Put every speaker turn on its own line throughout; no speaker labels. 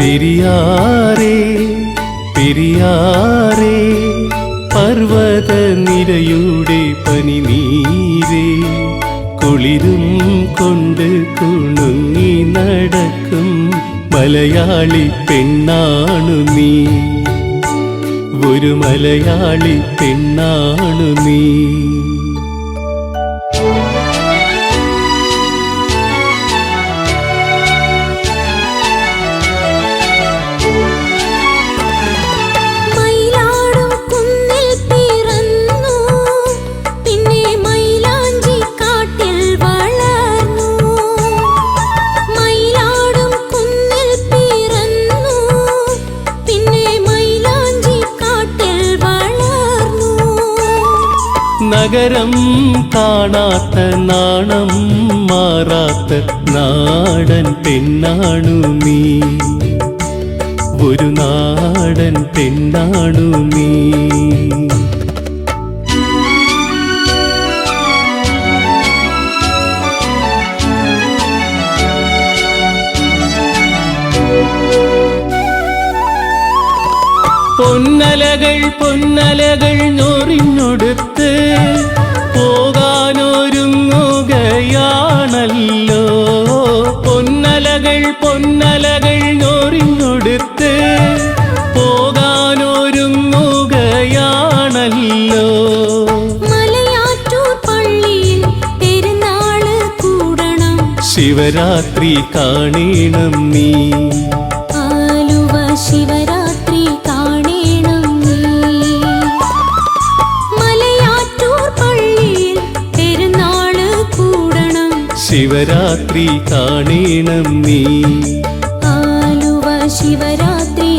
പെരിയാറേ പെരിയാറേ പർവത നിരയുടെ പനിനീരേ കുളിരും കൊണ്ട് കുണുങ്ങി നടക്കും മലയാളി പെണ്ണാണു നീ. ഒരു മലയാളി പെണ്ണാണു നീ. നഗരം കാണാത്ത നാണം മാറാത്ത നാടൻ പെണ്ണാണു നീ. ഒരു നാടൻ പെണ്ണാണു നീ. പൊന്നലകൾ പൊന്നലകൾ ഞൊറിഞ്ഞൊടുത്ത് പൊന്നലകൾ ഞൊറിഞ്ഞൊടുത്ത് പോകാനൊരുങ്ങുകയാണല്ലോ.
മലയാറ്റൂർ പള്ളിയിൽ പെരുന്നാൾ കൂടണം.
ശിവരാത്രി കാണീണം നീ.
ആലുവ ശിവരാത്രി
ശിവരാത്രി കാണീണം നീ.
ആലുവ ശിവരാത്രി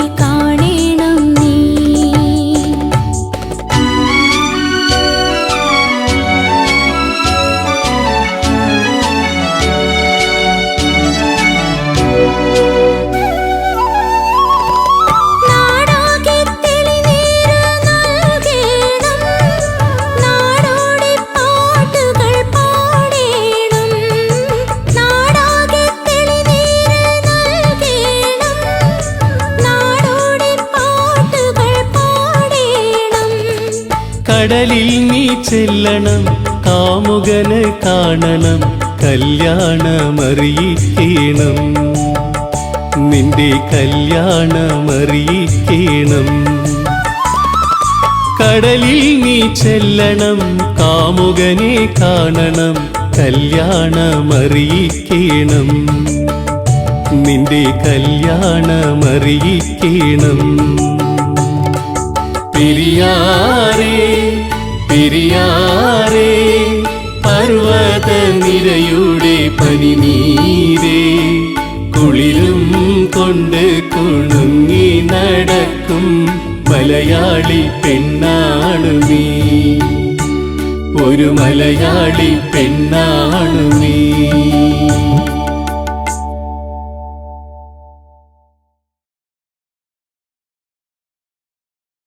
കടലിൽ നീ ചെല്ലണം കാമുകനെ കാണണം കല്യാണമറിയിക്കണം. നിന്റെ കല്യാണമറിയിക്കണം. കടലിൽ നീ ചെല്ലണം കാമുകനെ കാണണം കല്യാണമറിയിക്കണം. നിന്റെ കല്യാണമറിയിക്കണം. പെരിയാറേ പിരിയാറേ പർവത നിരയുടെ പനിനീരേ കുളിരും കൊണ്ട് കുണുങ്ങി നടക്കും മലയാളി പെണ്ണാണു നീ. ഒരു മലയാളി പെണ്ണാണു നീ.